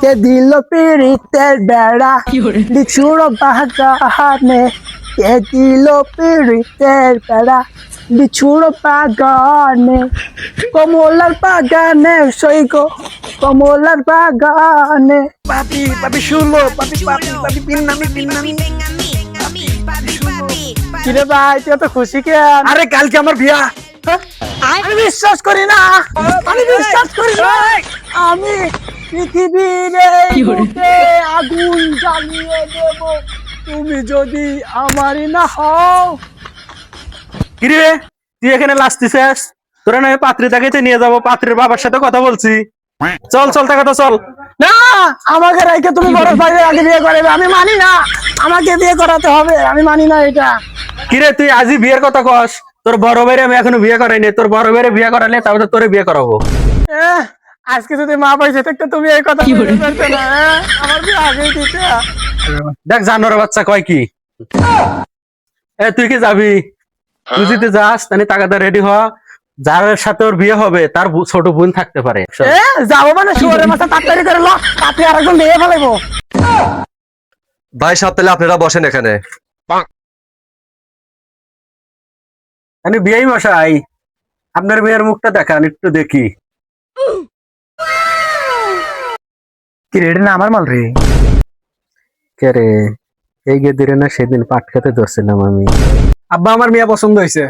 Te di lo pirite vera, di churo pagane. Te di lo pirite vera, di churo pagane. Como las pagane soy go, como las pagane. Papi, papi chulo, papi, papi, papi, pinami, pinami. কিরে ভাই তুই তো খুশি কেন আরে কালকে আমার বিয়া আমি বিশ্বাস করি না। আমি বিশ্বাস করি না। আমি পৃথিবীর আগুন জ্বালিয়ে দেব। তুমি যদি আমারই না হও। কিরে? তুই এখানে লাস্তিছিস তোরা না পাত্রী তাকে নিয়ে যাব পাত্রীর বাবার সাথে কথা বলছি। চল চল তা কথা চল। না আমাকে রেখে তুমি বড় ভাই আগে বিয়ে করবে আমি মানি না। আমাকে বিয়ে করাতে হবে। আমি মানি না এটা। কিরে তুই আজই বিয়ের কথা কস? তোর বড় ভাইরে আমি এখনও বিয়ে করাইনি তোর বড় ভাইরে বিয়ে করালে তারপরে তোরে বিয়ে করাবো। আজকে যদি মা পয়সা থাকতো তুমি এই কথা বলতে পারতে না আমার বিয়ে আগেই দিতে দেখ জানোয়ার বাচ্চা কয় কি? এ তুই কি যাবি? তুই যদি যাস তাহলে টাকাটা রেডি হ। যার সাথে ওর বিয়ে হবে তার ছোট বোন থাকতে পারে। এ যাব মানে শুয়ারের মাথা তাড়াতাড়ি করে লো তাতে আর একজন মেয়ে ফেলাইবো। ভাই সাহেব তাহলে আপনারা বসেন এখানে। আমি বিয়াই মশাই আপনার মেয়ের মুখটা দেখান একটু দেখি। কি রে না আমার মাল রে? কে রে? এই গে দিরে না সেদিন পাট খেতে ধরছিলাম আমি। আব্বা আমার মেয়ে পছন্দ হয়েছে।